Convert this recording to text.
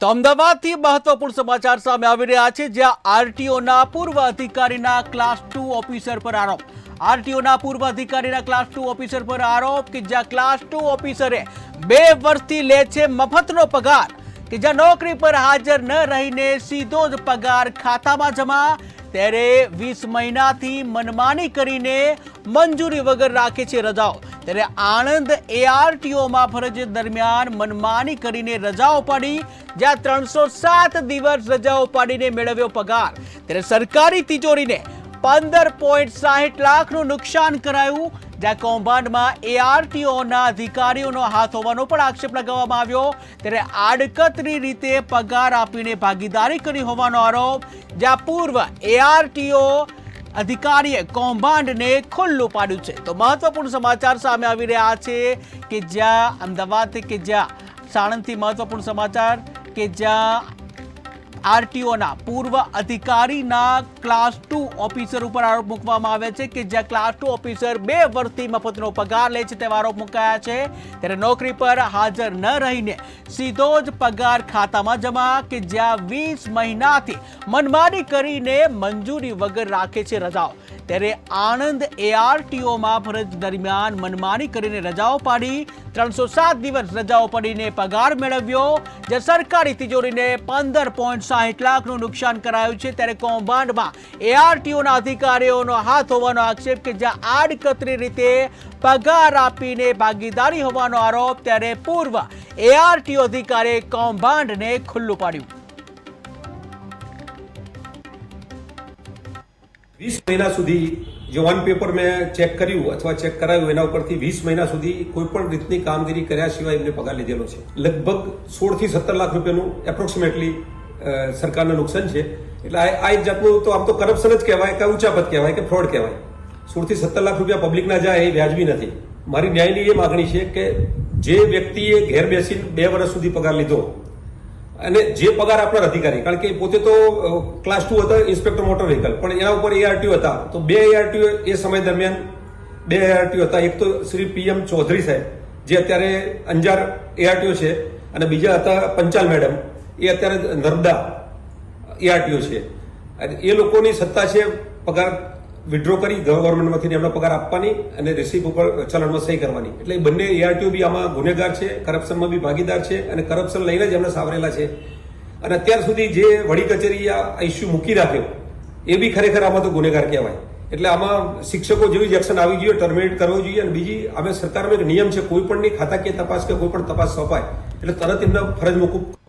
તો અમદાવાદથી મહત્વપૂર્ણ સમાચાર સામે આવી રહ્યા છે, જ્યાં આરટીઓના પૂર્વ અધિકારીના ક્લાસ ટુ ઓફિસર પર આરોપ. આરટીઓના પૂર્વ અધિકારીના ક્લાસ ટુ ઓફિસર પર આરોપ કે જ્યાં ક્લાસ ટુ ઓફિસરે બે વર્ષથી લે છે મફતનો પગાર, કે જ્યાં નોકરી પર હાજર ન રહીને સીધો જ પગાર ખાતામાં જમા, ત્યારે વીસ મહિનાથી મનમાની કરીને મંજૂરી વગર રાખે છે રજાઓ. ત્યારે આણંદ એઆરટીઓમાં ફરજ દરમિયાન મનમાની કરીને રજાઓ પાડી જ્યાં ત્રણસો સાત દિવસ રજાઓ પાડીને મેળવ્યો પગાર. ત્યારે સરકારી તિજોરીને પંદર પોઈન્ટ સાહીઠ લાખનું નુકસાન કરાયું, જ્યાં કૌભાંડમાં એઆરટીઓના અધિકારીઓનો હાથ હોવાનો પણ આક્ષેપ લગાવવામાં આવ્યો. ત્યારે આડકતરી રીતે પગાર આપીને ભાગીદારી કરી હોવાનો આરોપ, જ્યાં પૂર્વ એઆરટીઓ અધિકારીએ કૌભાંડને ખુલ્લું પાડ્યું છે. તો મહત્વપૂર્ણ સમાચાર સામે આવી રહ્યા છે કે જ્યાં અમદાવાદ કે જ્યાં સાણંદથી મહત્વપૂર્ણ સમાચાર કે જ્યાં આરટીઓના પૂર્વ અધિકારીના ક્લાસ ટુ ઓફિસર ઉપર આરોપ મૂકવામાં આવે છે કે જ્યાં ક્લાસ ટુ ઓફિસર બે વર્ષથી મફતનો પગાર લે છે તેવા આરોપ મુકાયા છે. ત્યારે નોકરી પર હાજર ન રહીને સીધો જ પગાર ખાતામાં જમા કે જ્યાં વીસ મહિનાથી મનમાની કરીને મંજૂરી વગર રાખે છે રજાઓ. ત્યારે આણંદ એઆરટીઓમાં ફરજ દરમિયાન મનમાની કરીને રજાઓ પાડી ત્રણસો સાત દિવસ રજાઓ પડીને પગાર મેળવ્યો, જે સરકારી તિજોરીને પંદર પોઈન્ટ સાહીઠ લાખનું નુકસાન કરાયું છે. ત્યારે કૌભાંડમાં એઆરટીઓના અધિકારીઓનો હાથ હોવાનો આક્ષેપ કે જ્યાં આડકતરી રીતે પગાર આપીને ભાગીદારી હોવાનો આરોપ, ત્યારે પૂર્વ એઆરટીઓ અધિકારીએ કૌભાંડને ખુલ્લું પાડ્યું. વીસ મહિના સુધી જે વન પેપર મેં ચેક કર્યું અથવા ચેક કરાયું, એના ઉપરથી વીસ મહિના સુધી કોઈ પણ રીતની કામગીરી કર્યા સિવાય એમને પગાર લીધેલો છે. લગભગ સોળથી સત્તર લાખ રૂપિયાનું એપ્રોક્સિમેટલી સરકારને નુકસાન છે. એટલે આ એક જાતનું તો આમ તો કરપ્શન જ કહેવાય કે ઉચાપત કહેવાય કે ફ્રોડ કહેવાય. સોળથી સત્તર લાખ રૂપિયા પબ્લિકના જાય એ વ્યાજબી નથી. મારી ન્યાયની એ માગણી છે કે જે વ્યક્તિએ ઘેર બેસીને બે વર્ષ સુધી પગાર લીધો અને જે પગાર આપનાર અધિકારી, કારણ કે પોતે તો ક્લાસ ટુ હતા ઇન્સ્પેક્ટર મોટર વ્હીકલ પણ એના ઉપર એઆરટીઓ હતા. તો બે એઆરટીઓ એ સમય દરમિયાન, બે એઆરટીઓ હતા. એક તો શ્રી પીએમ ચૌધરી સાહેબ, જે અત્યારે અંજાર એઆરટીઓ છે, અને બીજા હતા પંચાલ મેડમ. એ અત્યારે નર્મદા એઆરટીઓ છે. અને એ લોકોની સત્તા છે પગાર વિડ્રો કરી ગવર્મેન્ટમાંથી એમનો પગાર આપવાની અને રિસીપ ઉપર ચલણમાં સહી કરવાની. એટલે બંને એઆરટીઓ બી આમાં ગુનેગાર છે કરપ્શનમાં બી ભાગીદાર છે અને કરપ્શન લઈને જ એમને સાવરેલા છે. અને અત્યાર સુધી જે વડી કચેરી આ ઇસ્યુ મૂકી રાખ્યો, એ બી ખરેખર આમાં તો ગુનેગાર કહેવાય. એટલે આમાં શિક્ષકો જેવી જ એક્શન આવી જોઈએ ટર્મિનેટ કરવો જોઈએ અને બીજી અમે સરકારનો એક નિયમ છે, કોઈ પણની ખાતાકીય તપાસ કે કોઈ પણ તપાસ સોંપાય, એટલે તરત એમને ફરજ મોકૂફ